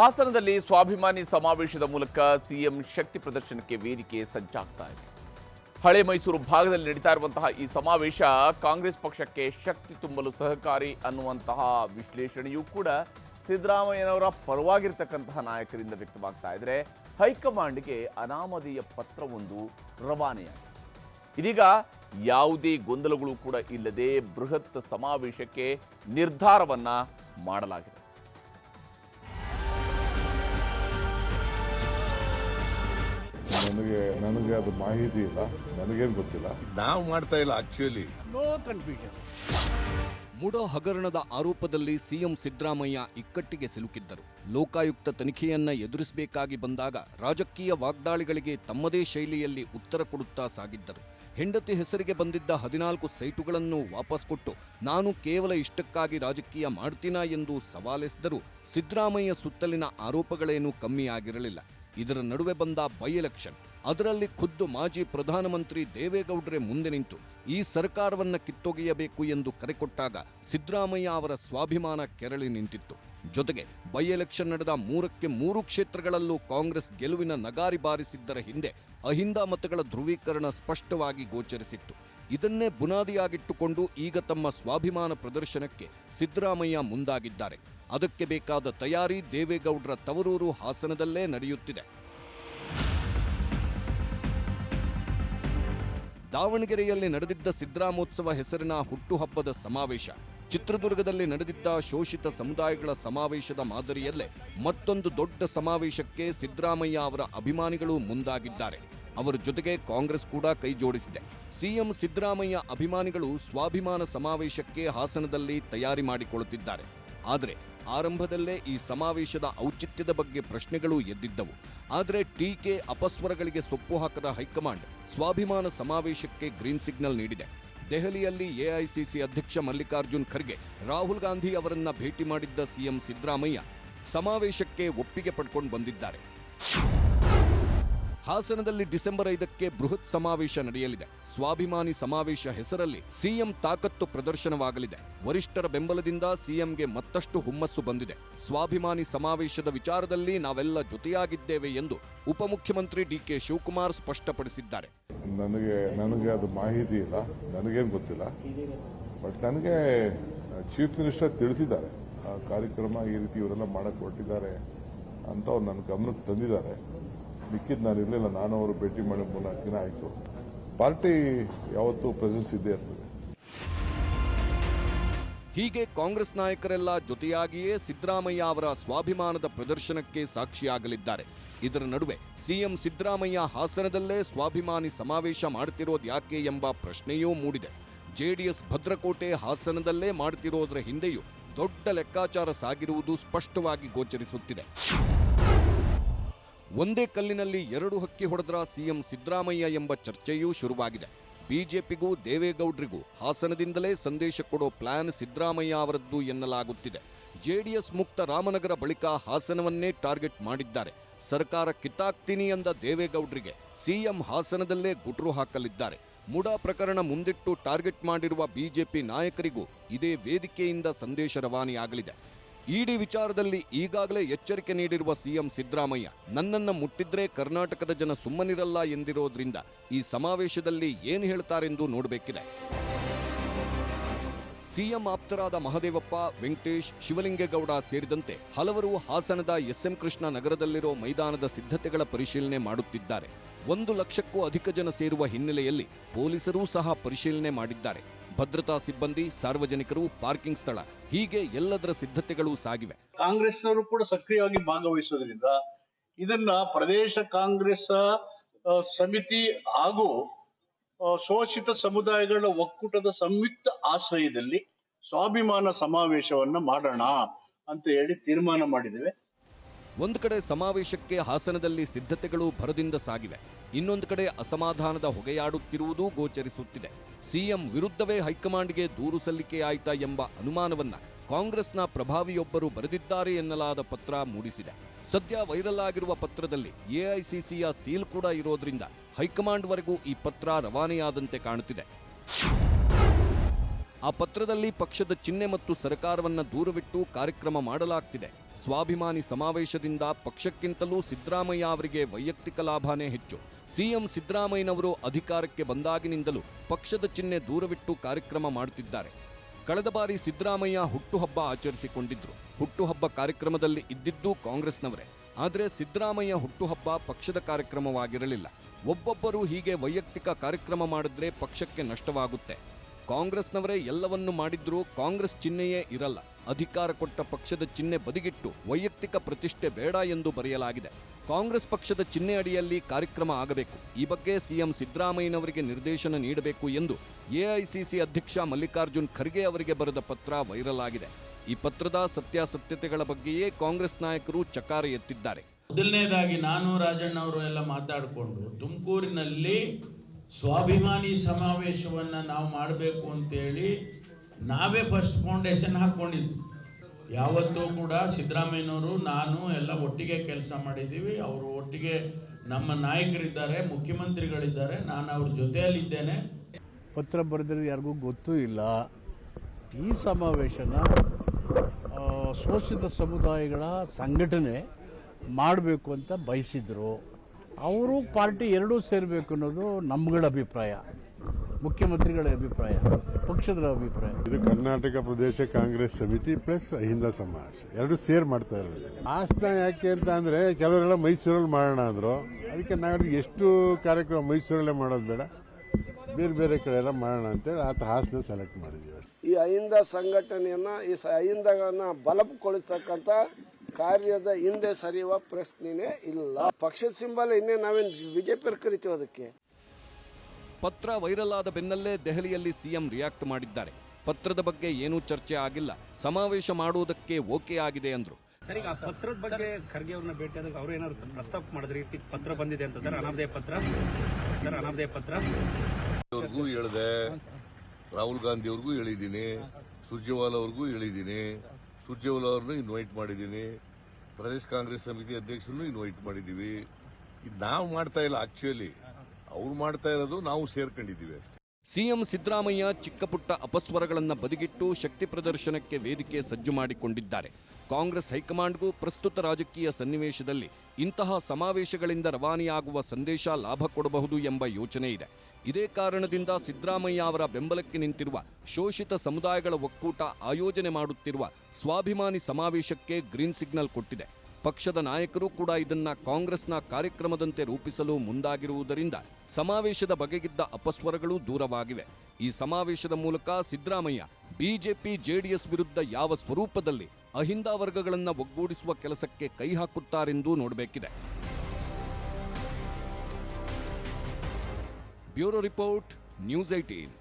ಹಾಸನದಲ್ಲಿ ಸ್ವಾಭಿಮಾನಿ ಸಮಾವೇಶದ ಮೂಲಕ ಸಿಎಂ ಶಕ್ತಿ ಪ್ರದರ್ಶನಕ್ಕೆ ವೇದಿಕೆ ಸಜ್ಜಾಗ್ತಾ ಇದೆ. ಹಳೆ ಮೈಸೂರು ಭಾಗದಲ್ಲಿ ನಡೀತಾ ಇರುವಂತಹ ಈ ಸಮಾವೇಶ ಕಾಂಗ್ರೆಸ್ ಪಕ್ಷಕ್ಕೆ ಶಕ್ತಿ ತುಂಬಲು ಸಹಕಾರಿ ಅನ್ನುವಂತಹ ವಿಶ್ಲೇಷಣೆಯೂ ಕೂಡ ಸಿದ್ದರಾಮಯ್ಯನವರ ಪರವಾಗಿರ್ತಕ್ಕಂತಹ ನಾಯಕರಿಂದ ವ್ಯಕ್ತವಾಗ್ತಾ ಇದ್ರೆ ಹೈಕಮಾಂಡ್ಗೆ ಅನಾಮಧೇಯ ಪತ್ರವೊಂದು ರವಾನೆಯಾಗಿದೆ. ಇದೀಗ ಯಾವುದೇ ಗೊಂದಲಗಳು ಕೂಡ ಇಲ್ಲದೆ ಬೃಹತ್ ಸಮಾವೇಶಕ್ಕೆ ನಿರ್ಧಾರವನ್ನ ಮಾಡಲಾಗಿದೆ. ನನಗೆ ನನಗೆ ಅದು ಮಾಹಿತಿ ಇಲ್ಲ. ನನಗೇನು ಗೊತ್ತಿಲ್ಲ. ನಾವು ಮಾಡ್ತಾ ಇಲ್ಲ ಆಕ್ಚುಲಿ ನೋ ಕನ್ಫ್ಯೂಷನ್ ಮುಡ ಹಗರಣದ ಆರೋಪದಲ್ಲಿ ಸಿಎಂ ಸಿದ್ದರಾಮಯ್ಯ ಇಕ್ಕಟ್ಟಿಗೆ ಸಿಲುಕಿದ್ದರು. ಲೋಕಾಯುಕ್ತ ತನಿಖೆಯನ್ನ ಎದುರಿಸಬೇಕಾಗಿ ಬಂದಾಗ ರಾಜಕೀಯ ವಾಗ್ದಾಳಿಗಳಿಗೆ ತಮ್ಮದೇ ಶೈಲಿಯಲ್ಲಿ ಉತ್ತರ ಕೊಡುತ್ತಾ ಸಾಗಿದ್ದರು. ಹೆಂಡತಿ ಹೆಸರಿಗೆ ಬಂದಿದ್ದ ಹದಿನಾಲ್ಕು ಸೈಟುಗಳನ್ನು ವಾಪಸ್ ಕೊಟ್ಟು ನಾನು ಕೇವಲ ಇಷ್ಟಕ್ಕಾಗಿ ರಾಜಕೀಯ ಮಾಡ್ತೀನಾ ಎಂದು ಸವಾಲೆಸೆದರೂ ಸಿದ್ದರಾಮಯ್ಯ ಸುತ್ತಲಿನ ಆರೋಪಗಳೇನೂ ಕಮ್ಮಿಯಾಗಿರಲಿಲ್ಲ. ಇದರ ನಡುವೆ ಬಂದ ಬೈ ಎಲೆಕ್ಷನ್. ಅದರಲ್ಲಿ ಖುದ್ದು ಮಾಜಿ ಪ್ರಧಾನಮಂತ್ರಿ ದೇವೇಗೌಡರೇ ಮುಂದೆ ನಿಂತು ಈ ಸರ್ಕಾರವನ್ನ ಕಿತ್ತೊಗೆಯಬೇಕು ಎಂದು ಕರೆಕೊಟ್ಟಾಗ ಸಿದ್ದರಾಮಯ್ಯ ಅವರ ಸ್ವಾಭಿಮಾನ ಕೆರಳಿ ನಿಂತಿತ್ತು. ಜೊತೆಗೆ ಬೈ ಎಲೆಕ್ಷನ್ ನಡೆದ ಮೂರಕ್ಕೆ ಮೂರು ಕ್ಷೇತ್ರಗಳಲ್ಲೂ ಕಾಂಗ್ರೆಸ್ ಗೆಲುವಿನ ನಗಾರಿ ಬಾರಿಸಿದ್ದರ ಹಿಂದೆ ಅಹಿಂದ ಮತಗಳ ಧ್ರುವೀಕರಣ ಸ್ಪಷ್ಟವಾಗಿ ಗೋಚರಿಸಿತ್ತು. ಇದನ್ನೇ ಬುನಾದಿಯಾಗಿಟ್ಟುಕೊಂಡು ಈಗ ತಮ್ಮ ಸ್ವಾಭಿಮಾನ ಪ್ರದರ್ಶನಕ್ಕೆ ಸಿದ್ದರಾಮಯ್ಯ ಮುಂದಾಗಿದ್ದಾರೆ. ಅದಕ್ಕೆ ಬೇಕಾದ ತಯಾರಿ ದೇವೇಗೌಡರ ತವರೂರು ಹಾಸನದಲ್ಲೇ ನಡೆಯುತ್ತಿದೆ. ದಾವಣಗೆರೆಯಲ್ಲಿ ನಡೆದಿದ್ದ ಸಿದ್ದರಾಮೋತ್ಸವ ಹೆಸರಿನ ಹುಟ್ಟುಹಬ್ಬದ ಸಮಾವೇಶ. ಚಿತ್ರದುರ್ಗದಲ್ಲಿ ನಡೆದಿದ್ದ ಶೋಷಿತ ಸಮುದಾಯಗಳ ಸಮಾವೇಶದ ಮಾದರಿಯಲ್ಲೇ ಮತ್ತೊಂದು ದೊಡ್ಡ ಸಮಾವೇಶಕ್ಕೆ ಸಿದ್ದರಾಮಯ್ಯ ಅವರ ಅಭಿಮಾನಿಗಳು ಮುಂದಾಗಿದ್ದಾರೆ. ಅವರ ಜೊತೆಗೆ ಕಾಂಗ್ರೆಸ್ ಕೂಡ ಕೈಜೋಡಿಸಿದೆ. ಸಿಎಂ ಸಿದ್ದರಾಮಯ್ಯ ಅಭಿಮಾನಿಗಳು ಸ್ವಾಭಿಮಾನ ಸಮಾವೇಶಕ್ಕೆ ಹಾಸನದಲ್ಲಿ ತಯಾರಿ ಮಾಡಿಕೊಳ್ಳುತ್ತಿದ್ದಾರೆ. ಆದರೆ ಆರಂಭದಲ್ಲೇ ಈ ಸಮಾವೇಶದ ಔಚಿತ್ಯದ ಬಗ್ಗೆ ಪ್ರಶ್ನೆಗಳು ಎದ್ದಿದ್ದವು. ಆದರೆ ಟೀಕೆ ಅಪಸ್ವರಗಳಿಗೆ ಸೊಪ್ಪು ಹಾಕದ ಹೈಕಮಾಂಡ್ ಸ್ವಾಭಿಮಾನ ಸಮಾವೇಶಕ್ಕೆ ಗ್ರೀನ್ ಸಿಗ್ನಲ್ ನೀಡಿದೆ. ದೆಹಲಿಯಲ್ಲಿ ಎಐಸಿಸಿ ಅಧ್ಯಕ್ಷ ಮಲ್ಲಿಕಾರ್ಜುನ್ ಖರ್ಗೆ, ರಾಹುಲ್ ಗಾಂಧಿ ಅವರನ್ನ ಭೇಟಿ ಮಾಡಿದ್ದ ಸಿಎಂ ಸಿದ್ದರಾಮಯ್ಯ ಸಮಾವೇಶಕ್ಕೆ ಒಪ್ಪಿಗೆ ಪಡ್ಕೊಂಡು ಬಂದಿದ್ದಾರೆ. ಹಾಸನದಲ್ಲಿ ಡಿಸೆಂಬರ್ ಐದಕ್ಕೆ ಬೃಹತ್ ಸಮಾವೇಶ ನಡೆಯಲಿದೆ. ಸ್ವಾಭಿಮಾನಿ ಸಮಾವೇಶ ಹೆಸರಲ್ಲಿ ಸಿಎಂ ತಾಕತ್ತು ಪ್ರದರ್ಶನವಾಗಲಿದೆ. ವರಿಷ್ಠರ ಬೆಂಬಲದಿಂದ ಸಿಎಂಗೆ ಮತ್ತಷ್ಟು ಹುಮ್ಮಸ್ಸು ಬಂದಿದೆ. ಸ್ವಾಭಿಮಾನಿ ಸಮಾವೇಶದ ವಿಚಾರದಲ್ಲಿ ನಾವೆಲ್ಲ ಜೊತೆಯಾಗಿದ್ದೇವೆ ಎಂದು ಉಪಮುಖ್ಯಮಂತ್ರಿ ಡಿಕೆ ಶಿವಕುಮಾರ್ ಸ್ಪಷ್ಟಪಡಿಸಿದ್ದಾರೆ. ನನಗೆ ನನಗೆ ಅದು ಮಾಹಿತಿ ಇಲ್ಲ. ನನಗೇನು ಗೊತ್ತಿಲ್ಲ. ಬಟ್ ನನಗೆ ಚೀಫ್ ಮಿನಿಸ್ಟರ್ ತಿಳಿಸಿದ್ದಾರೆ. ಆ ಕಾರ್ಯಕ್ರಮ ಈ ರೀತಿ ಇವರೆಲ್ಲ ಮಾಡಕ್ಕೆ ಹೊರಟಿದ್ದಾರೆ ಅಂತ ಅವ್ರು ನನ್ನ ಗಮನಕ್ಕೆ ತಂದಿದ್ದಾರೆ. ಮಿಕ್ಕಿದ್ದು ನಾನು ಇರಲಿಲ್ಲ ನಾನು ಅವರು ಭೇಟಿ ಮಾಡಿ ಮೂರ್ನಾಲ್ಕು ದಿನ ಆಯಿತು. ಪಾರ್ಟಿ ಯಾವತ್ತೂ ಪ್ರೆಸೆನ್ಸ್ ಇದ್ದೇ ಇರ್ತದೆ. ಹೀಗೆ ಕಾಂಗ್ರೆಸ್ ನಾಯಕರೆಲ್ಲ ಜೊತೆಯಾಗಿಯೇ ಸಿದ್ದರಾಮಯ್ಯ ಅವರ ಸ್ವಾಭಿಮಾನದ ಪ್ರದರ್ಶನಕ್ಕೆ ಸಾಕ್ಷಿಯಾಗಲಿದ್ದಾರೆ. ಇದರ ನಡುವೆ ಸಿಎಂ ಸಿದ್ದರಾಮಯ್ಯ ಹಾಸನದಲ್ಲೇ ಸ್ವಾಭಿಮಾನಿ ಸಮಾವೇಶ ಮಾಡ್ತಿರೋದು ಯಾಕೆ ಎಂಬ ಪ್ರಶ್ನೆಯೂ ಮೂಡಿದೆ. ಜೆಡಿಎಸ್ ಭದ್ರಕೋಟೆ ಹಾಸನದಲ್ಲೇ ಮಾಡ್ತಿರೋದರ ಹಿಂದೆಯೂ ದೊಡ್ಡ ಲೆಕ್ಕಾಚಾರ ಸಾಗಿರುವುದು ಸ್ಪಷ್ಟವಾಗಿ ಗೋಚರಿಸುತ್ತಿದೆ. ಒಂದೇ ಕಲ್ಲಿನಲ್ಲಿ ಎರಡು ಹಕ್ಕಿ ಹೊಡೆದ್ರ ಸಿಎಂ ಸಿದ್ದರಾಮಯ್ಯ ಎಂಬ ಚರ್ಚೆಯೂ ಶುರುವಾಗಿದೆ. ಬಿಜೆಪಿಗೂ ದೇವೇಗೌಡರಿಗೂ ಹಾಸನದಿಂದಲೇ ಸಂದೇಶ ಕೊಡೋ ಪ್ಲಾನ್ ಸಿದ್ದರಾಮಯ್ಯ ಅವರದ್ದು ಎನ್ನಲಾಗುತ್ತಿದೆ. ಜೆಡಿಎಸ್ ಮುಕ್ತ ರಾಮನಗರ ಬಳಿಕ ಹಾಸನವನ್ನೇ ಟಾರ್ಗೆಟ್ ಮಾಡಿದ್ದಾರೆ. ಸರ್ಕಾರ ಕಿತ್ತಾಕ್ತೀನಿ ಎಂದ ದೇವೇಗೌಡರಿಗೆ ಸಿಎಂ ಹಾಸನದಲ್ಲೇ ಗುಟ್ರು ಹಾಕಲಿದ್ದಾರೆ. ಮುಡಾ ಪ್ರಕರಣ ಮುಂದಿಟ್ಟು ಟಾರ್ಗೆಟ್ ಮಾಡಿರುವ ಬಿಜೆಪಿ ನಾಯಕರಿಗೂ ಇದೇ ವೇದಿಕೆಯಿಂದ ಸಂದೇಶ ರವಾನೆಯಾಗಲಿದೆ. ಇಡಿ ವಿಚಾರದಲ್ಲಿ ಈಗಾಗಲೇ ಎಚ್ಚರಿಕೆ ನೀಡಿರುವ ಸಿಎಂ ಸಿದ್ದರಾಮಯ್ಯ, ನನ್ನನ್ನು ಮುಟ್ಟಿದ್ರೆ ಕರ್ನಾಟಕದ ಜನ ಸುಮ್ಮನಿರಲ್ಲ ಎಂದಿರೋದ್ರಿಂದ ಈ ಸಮಾವೇಶದಲ್ಲಿ ಏನು ಹೇಳ್ತಾರೆಂದು ನೋಡಬೇಕಿದೆ. ಸಿಎಂ ಆಪ್ತರಾದ ಮಹದೇವಪ್ಪ, ವೆಂಕಟೇಶ್, ಶಿವಲಿಂಗೇಗೌಡ ಸೇರಿದಂತೆ ಹಲವರು ಹಾಸನದ ಎಸ್ಎಂ ಕೃಷ್ಣ ನಗರದಲ್ಲಿರೋ ಮೈದಾನದ ಸಿದ್ಧತೆಗಳ ಪರಿಶೀಲನೆ ಮಾಡುತ್ತಿದ್ದಾರೆ. ಒಂದು ಲಕ್ಷಕ್ಕೂ ಅಧಿಕ ಜನ ಸೇರುವ ಹಿನ್ನೆಲೆಯಲ್ಲಿ ಪೊಲೀಸರೂ ಸಹ ಪರಿಶೀಲನೆ ಮಾಡಿದ್ದಾರೆ. ಭದ್ರತಾ ಸಿಬ್ಬಂದಿ, ಸಾರ್ವಜನಿಕರು, ಪಾರ್ಕಿಂಗ್ ಸ್ಥಳ ಹೀಗೆ ಎಲ್ಲದರ ಸಿದ್ಧತೆಗಳು ಸಾಗಿವೆ. ಕಾಂಗ್ರೆಸ್ನವರು ಕೂಡ ಸಕ್ರಿಯವಾಗಿ ಭಾಗವಹಿಸೋದ್ರಿಂದ ಇದನ್ನ ಪ್ರದೇಶ ಕಾಂಗ್ರೆಸ್ ಸಮಿತಿ ಹಾಗೂ ಶೋಷಿತ ಸಮುದಾಯಗಳ ಒಕ್ಕೂಟದ ಸಂಯುಕ್ತ ಆಶ್ರಯದಲ್ಲಿ ಸ್ವಾಭಿಮಾನ ಸಮಾವೇಶವನ್ನ ಮಾಡೋಣ ಅಂತ ಹೇಳಿ ತೀರ್ಮಾನ ಮಾಡಿದ್ದೇವೆ. ಒಂದು ಕಡೆ ಸಮಾವೇಶಕ್ಕೆ ಹಾಸನದಲ್ಲಿ ಸಿದ್ಧತೆಗಳು ಭರದಿಂದ ಸಾಗಿವೆ. ಇನ್ನೊಂದು ಕಡೆ ಅಸಮಾಧಾನದ ಹೊಗೆಯಾಡುತ್ತಿರುವುದೂ ಗೋಚರಿಸುತ್ತಿದೆ. ಸಿಎಂ ವಿರುದ್ಧವೇ ಹೈಕಮಾಂಡ್ಗೆ ದೂರು ಸಲ್ಲಿಕೆಯಾಯಿತಾ ಎಂಬ ಅನುಮಾನವನ್ನ ಕಾಂಗ್ರೆಸ್ನ ಪ್ರಭಾವಿಯೊಬ್ಬರು ಬರೆದಿದ್ದಾರೆ ಎನ್ನಲಾದ ಪತ್ರ ಮೂಡಿಸಿದೆ. ಸದ್ಯ ವೈರಲ್ ಆಗಿರುವ ಪತ್ರದಲ್ಲಿ ಎಐಸಿಸಿಯ ಸೀಲ್ ಕೂಡ ಇರೋದ್ರಿಂದ ಹೈಕಮಾಂಡ್ವರೆಗೂ ಈ ಪತ್ರ ರವಾನೆಯಾದಂತೆ ಕಾಣುತ್ತಿದೆ. ಆ ಪತ್ರದಲ್ಲಿ ಪಕ್ಷದ ಚಿಹ್ನೆ ಮತ್ತು ಸರ್ಕಾರವನ್ನು ದೂರವಿಟ್ಟು ಕಾರ್ಯಕ್ರಮ ಮಾಡಲಾಗ್ತಿದೆ. ಸ್ವಾಭಿಮಾನಿ ಸಮಾವೇಶದಿಂದ ಪಕ್ಷಕ್ಕಿಂತಲೂ ಸಿದ್ದರಾಮಯ್ಯ ಅವರಿಗೆ ವೈಯಕ್ತಿಕ ಲಾಭನೇ ಹೆಚ್ಚು. ಸಿಎಂ ಸಿದ್ದರಾಮಯ್ಯನವರು ಅಧಿಕಾರಕ್ಕೆ ಬಂದಾಗಿನಿಂದಲೂ ಪಕ್ಷದ ಚಿಹ್ನೆ ದೂರವಿಟ್ಟು ಕಾರ್ಯಕ್ರಮ ಮಾಡುತ್ತಿದ್ದಾರೆ ಕಳೆದ ಬಾರಿ ಸಿದ್ದರಾಮಯ್ಯ ಹುಟ್ಟುಹಬ್ಬ ಆಚರಿಸಿಕೊಂಡಿದ್ರು. ಹುಟ್ಟುಹಬ್ಬ ಕಾರ್ಯಕ್ರಮದಲ್ಲಿ ಇದ್ದಿದ್ದು ಕಾಂಗ್ರೆಸ್ನವರೇ. ಆದರೆ ಸಿದ್ದರಾಮಯ್ಯ ಹುಟ್ಟುಹಬ್ಬ ಪಕ್ಷದ ಕಾರ್ಯಕ್ರಮವಾಗಿರಲಿಲ್ಲ. ಒಬ್ಬೊಬ್ಬರು ಹೀಗೆ ವೈಯಕ್ತಿಕ ಕಾರ್ಯಕ್ರಮ ಮಾಡಿದ್ರೆ ಪಕ್ಷಕ್ಕೆ ನಷ್ಟವಾಗುತ್ತೆ. ಕಾಂಗ್ರೆಸ್ನವರೇ ಎಲ್ಲವನ್ನೂ ಮಾಡಿದ್ರೂ ಕಾಂಗ್ರೆಸ್ ಚಿಹ್ನೆಯೇ ಇರಲ್ಲ. ಅಧಿಕಾರ ಕೊಟ್ಟ ಪಕ್ಷದ ಚಿಹ್ನೆ ಬದಿಗಿಟ್ಟು ವೈಯಕ್ತಿಕ ಪ್ರತಿಷ್ಠೆ ಬೇಡ ಎಂದು ಬರೆಯಲಾಗಿದೆ. ಕಾಂಗ್ರೆಸ್ ಪಕ್ಷದ ಚಿಹ್ನೆ ಅಡಿಯಲ್ಲಿ ಕಾರ್ಯಕ್ರಮ ಆಗಬೇಕು. ಈ ಬಗ್ಗೆ ಸಿಎಂ ಸಿದ್ದರಾಮಯ್ಯನವರಿಗೆ ನಿರ್ದೇಶನ ನೀಡಬೇಕು ಎಂದು ಎಐಸಿಸಿ ಅಧ್ಯಕ್ಷ ಮಲ್ಲಿಕಾರ್ಜುನ್ ಖರ್ಗೆ ಅವರಿಗೆ ಬರೆದ ಪತ್ರ ವೈರಲ್ ಆಗಿದೆ ಈ ಪತ್ರದ ಸತ್ಯಾಸತ್ಯತೆಗಳ ಬಗ್ಗೆಯೇ ಕಾಂಗ್ರೆಸ್ ನಾಯಕರು ಚಕಾರ ಎತ್ತಿದ್ದಾರೆ. ಮೊದಲನೇದಾಗಿ ನಾನು ರಾಜಣ್ಣ ಅವರು ಎಲ್ಲ ಮಾತಾಡಿಕೊಂಡು ತುಮಕೂರಿನಲ್ಲಿ ಸ್ವಾಭಿಮಾನಿ ಸಮಾವೇಶವನ್ನ ನಾವು ಮಾಡಬೇಕು ಅಂತೇಳಿ ನಾವೇ ಫಸ್ಟ್ ಫೌಂಡೇಶನ್ ಹಾಕ್ಕೊಂಡಿದ್ವಿ ಯಾವತ್ತೂ ಕೂಡ ಸಿದ್ದರಾಮಯ್ಯನವರು, ನಾನು ಎಲ್ಲ ಒಟ್ಟಿಗೆ ಕೆಲಸ ಮಾಡಿದ್ದೀವಿ. ಅವರು ಒಟ್ಟಿಗೆ ನಮ್ಮ ನಾಯಕರಿದ್ದಾರೆ, ಮುಖ್ಯಮಂತ್ರಿಗಳಿದ್ದಾರೆ. ನಾನು ಅವ್ರ ಜೊತೆಯಲ್ಲಿದ್ದೇನೆ. ಪತ್ರ ಬರೆದ್ರೆ ಯಾರಿಗೂ ಗೊತ್ತೂ ಇಲ್ಲ. ಈ ಸಮಾವೇಶನ ಶೋಷಿತ ಸಮುದಾಯಗಳ ಸಂಘಟನೆ ಮಾಡಬೇಕು ಅಂತ ಬಯಸಿದ್ರು. ಅವರು ಪಾರ್ಟಿ ಎರಡೂ ಸೇರಬೇಕು ಅನ್ನೋದು ನಮ್ಗಳ ಅಭಿಪ್ರಾಯ ಮುಖ್ಯಮಂತ್ರಿಗಳ ಅಭಿಪ್ರಾಯ ಪಕ್ಷದ ಅಭಿಪ್ರಾಯ. ಇದು ಕರ್ನಾಟಕ ಪ್ರದೇಶ ಕಾಂಗ್ರೆಸ್ ಸಮಿತಿ ಪ್ಲಸ್ ಅಹಿಂದ ಸಮಾಜ. ಎರಡು ಸೇರ್ ಮಾಡ್ತಾ ಇರೋದು. ಆಸ್ಥಾನ ಯಾಕೆ ಅಂತ ಅಂದ್ರೆ ಕೆಲವರೆಲ್ಲ ಮೈಸೂರಲ್ಲಿ ಮಾಡೋಣ ಅಂದ್ರು. ಅದಕ್ಕೆ ನಾವು ಎಷ್ಟು ಕಾರ್ಯಕ್ರಮ ಮೈಸೂರಲ್ಲೇ ಮಾಡೋದು ಬೇಡ. ಬೇರೆ ಬೇರೆ ಕಡೆ ಎಲ್ಲ ಮಾಡೋಣ ಅಂತೇಳಿ ಆತ ಹಾಸನ ಸೆಲೆಕ್ಟ್ ಮಾಡಿದೀವಿ ಈ ಅಹಿಂದ ಸಂಘಟನೆಯನ್ನ ಈ ಅಹಿಂದಗಳನ್ನ ಬಲಪಡಿಸ್ತಕ್ಕಂಥ ಕಾರ್ಯದ ಹಿಂದೆ ಸರಿಯುವ ಪ್ರಶ್ನೆನೇ ಇಲ್ಲ. ಪಕ್ಷದ ಸಿಂಬಲ್ ಇನ್ನೇ ನಾವೇನು ಬಿಜೆಪಿ ಕರಿತೀವಿ ಅದಕ್ಕೆ? ಪತ್ರ ವೈರಲ್ ಆದ ಬೆನ್ನಲ್ಲೇ ದೆಹಲಿಯಲ್ಲಿ ಸಿಎಂ ರಿಯಾಕ್ಟ್ ಮಾಡಿದ್ದಾರೆ. ಪತ್ರದ ಬಗ್ಗೆ ಏನೂ ಚರ್ಚೆ ಆಗಿಲ್ಲ. ಸಮಾವೇಶ ಮಾಡುವುದಕ್ಕೆ ಓಕೆ ಆಗಿದೆ ಅಂದ್ರು. ಸರಿ ಈಗ ಆ ಪತ್ರದ ಬಗ್ಗೆ ಖರ್ಗೆ ಅವ್ರನ್ನ ಭೇಟಿಯಾದಾಗ ಅವ್ರು ಏನಾದ್ರು ಪ್ರಸ್ತಾಪ ಮಾಡಿದ್ರೆ ಈ ರೀತಿ ಪತ್ರ ಬಂದಿದೆ ಅಂತ. ಸರ್ ಅನಾಮಧೇಯ ಪತ್ರ. ಸರ್ ಅನಾಮಧೇಯ ಪತ್ರ. ಅವ್ರಿಗೂ ಹೇಳಿದೆ. ರಾಹುಲ್ ಗಾಂಧಿ ಅವ್ರಿಗೂ ಹೇಳಿದ್ದೀನಿ. ಸುರ್ಜೇವಾಲ ಅವ್ರಿಗೂ ಹೇಳಿದ್ದೀನಿ. ಸುರ್ಜೇವಾಲ ಅವರನ್ನು ಇನ್ವೈಟ್ ಮಾಡಿದ್ದೀನಿ. ಪ್ರದೇಶ ಕಾಂಗ್ರೆಸ್ ಸಮಿತಿ ಅಧ್ಯಕ್ಷರನ್ನು ಇನ್ವೈಟ್ ಮಾಡಿದ್ದೀವಿ. ಇದು ನಾವು ಮಾಡ್ತಾ ಇಲ್ಲ ಆಕ್ಚುಲಿ ಅವ್ರು ಮಾಡ್ತಾ ಇರೋದು ನಾವು ಸೇರ್ಕೊಂಡಿದ್ದೀವಿ ಸಿಎಂ ಸಿದ್ದರಾಮಯ್ಯ ಚಿಕ್ಕಪುಟ್ಟ ಅಪಸ್ವರಗಳನ್ನು ಬದಿಗಿಟ್ಟು ಶಕ್ತಿ ಪ್ರದರ್ಶನಕ್ಕೆ ವೇದಿಕೆ ಸಜ್ಜು ಮಾಡಿಕೊಂಡಿದ್ದಾರೆ. ಕಾಂಗ್ರೆಸ್ ಹೈಕಮಾಂಡ್ಗೂ ಪ್ರಸ್ತುತ ರಾಜಕೀಯ ಸನ್ನಿವೇಶದಲ್ಲಿ ಇಂತಹ ಸಮಾವೇಶಗಳಿಂದ ರವಾನೆಯಾಗುವ ಸಂದೇಶ ಲಾಭ ಕೊಡಬಹುದು ಎಂಬ ಯೋಚನೆ ಇದೆ. ಇದೇ ಕಾರಣದಿಂದ ಸಿದ್ದರಾಮಯ್ಯ ಅವರ ಬೆಂಬಲಕ್ಕೆ ನಿಂತಿರುವ ಶೋಷಿತ ಸಮುದಾಯಗಳ ಒಕ್ಕೂಟ ಆಯೋಜನೆ ಮಾಡುತ್ತಿರುವ ಸ್ವಾಭಿಮಾನಿ ಸಮಾವೇಶಕ್ಕೆ ಗ್ರೀನ್ ಸಿಗ್ನಲ್ ಕೊಟ್ಟಿದೆ. ಪಕ್ಷದ ನಾಯಕರು ಕೂಡ ಇದನ್ನ ಕಾಂಗ್ರೆಸ್ನ ಕಾರ್ಯಕ್ರಮದಂತೆ ರೂಪಿಸಲು ಮುಂದಾಗಿರುವುದರಿಂದ ಸಮಾವೇಶದ ಬಗೆಗಿದ್ದ ಅಪಸ್ವರಗಳು ದೂರವಾಗಿವೆ. ಈ ಸಮಾವೇಶದ ಮೂಲಕ ಸಿದ್ದರಾಮಯ್ಯ ಬಿಜೆಪಿ ಜೆಡಿಎಸ್ ವಿರುದ್ಧ ಯಾವ ಸ್ವರೂಪದಲ್ಲಿ ಅಹಿಂದ ವರ್ಗಗಳನ್ನು ಒಗ್ಗೂಡಿಸುವ ಕೆಲಸಕ್ಕೆ ಕೈ ಹಾಕುತ್ತಾರೆಂದೂ ನೋಡಬೇಕಿದೆ. Bureau report news eighteen